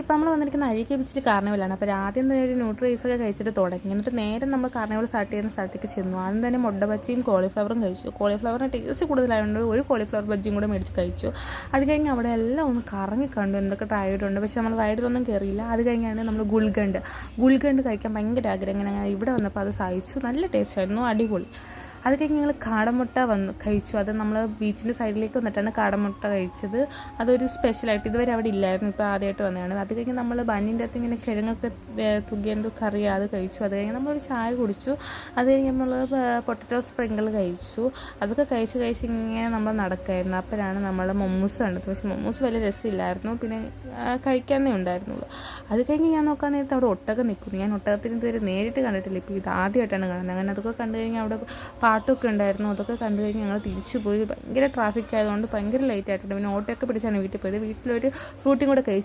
ഇപ്പം നമ്മൾ വന്നിരിക്കുന്ന അഴുകി വെച്ചിട്ട് കാർണിവലാണ്. അപ്പോൾ ആദ്യം തന്നെ ഒരു ന്യൂട്രി റൈസ് ഒക്കെ കഴിച്ചിട്ട് തുടങ്ങി. എന്നിട്ട് നേരെ നമ്മൾ കാർണിവൽ സ്റ്റാർട്ട് ചെയ്യുന്ന സ്ഥലത്തേക്ക് ചെന്നു. ആദ്യം തന്നെ മുട്ട ബജ്ജിയും കോളിഫ്ലവറും കഴിച്ചു. കോളിഫ്ലവറിന് ടേസ്റ്റ് കൂടുതലായതുകൊണ്ട് ഒരു കോളിഫ്ലവർ ബജ്ജിയും കൂടെ മേടിച്ച് കഴിച്ചു. അത് കഴിഞ്ഞ് അവിടെ എല്ലാം ഒന്ന് കറങ്ങി കണ്ടു. എന്തൊക്കെ റൈഡുണ്ട് പക്ഷെ നമ്മൾ റൈഡിലൊന്നും കയറിയില്ല. അത് കഴിഞ്ഞാണ് നമ്മൾ ഗുൽഗണ്ട്. ഗുൽഗണ്ട് കഴിക്കാൻ ഭയങ്കര ആഗ്രഹം. ഇങ്ങനെ ഇവിടെ വന്നപ്പോൾ അത് സഹിച്ചു. നല്ല ടേസ്റ്റായിരുന്നു അടിപൊളി. അത് കഴിഞ്ഞ് ഞങ്ങൾ കാടമുട്ട വന്ന് കഴിച്ചു. അത് നമ്മൾ ബീച്ചിന്റെ സൈഡിലേക്ക് വന്നിട്ടാണ് കാടമുട്ട കഴിച്ചത്. അതൊരു സ്പെഷ്യലായിട്ട് ഇതുവരെ അവിടെ ഇല്ലായിരുന്നു. ഇപ്പോൾ ആദ്യമായിട്ട് വന്നതാണ്. അത് കഴിഞ്ഞ് നമ്മൾ ബന്നിന്റെ അകത്ത് ഇങ്ങനെ കിഴങ്ങൊക്കെ തുകി എന്തോ കറിയാണ് അത് കഴിച്ചു. അത് കഴിഞ്ഞ് നമ്മളൊരു ചായ കുടിച്ചു. അത് കഴിഞ്ഞ് നമ്മൾ പൊട്ടറ്റോ സ്പ്രിങ്കിൾ കഴിച്ചു. അതൊക്കെ കഴിച്ച് കഴിച്ച് ഇങ്ങനെ നമ്മൾ നടക്കായിരുന്നു. അപ്പോഴാണ് നമ്മൾ മൊമ്മൂസ് കണ്ടത്. പക്ഷേ മൊമ്മൂസ് വലിയ രസമില്ലായിരുന്നു. പിന്നെ കഴിക്കാനേ ഉണ്ടായിരുന്നുള്ളൂ. അത് കഴിഞ്ഞ് ഞാൻ നോക്കാൻ നേരത്തെ അവിടെ ഒട്ടകം നിൽക്കുന്നു. ഞാൻ ഒട്ടകത്തിന് ഇതുവരെ നേരിട്ട് കണ്ടിട്ടില്ല. ഇപ്പോൾ ഇത് ആദ്യമായിട്ടാണ് കാണുന്നത്. അങ്ങനെ അതൊക്കെ കണ്ടു കഴിഞ്ഞാൽ അവിടെ പാട്ടൊക്കെ ഉണ്ടായിരുന്നു. അതൊക്കെ കണ്ടു കഴിഞ്ഞ് ഞങ്ങൾ തിരിച്ചു പോയി. ഭയങ്കര ട്രാഫിക് ആയതുകൊണ്ട് ഭയങ്കര ലേറ്റ് ആയിട്ടുണ്ട്. പിന്നെ ഓട്ടോയൊക്കെ പിടിച്ചാണ് വീട്ടിൽ പോയത്. വീട്ടിലൊരു ഫ്രൂട്ടിയും കൂടെ കഴിച്ചു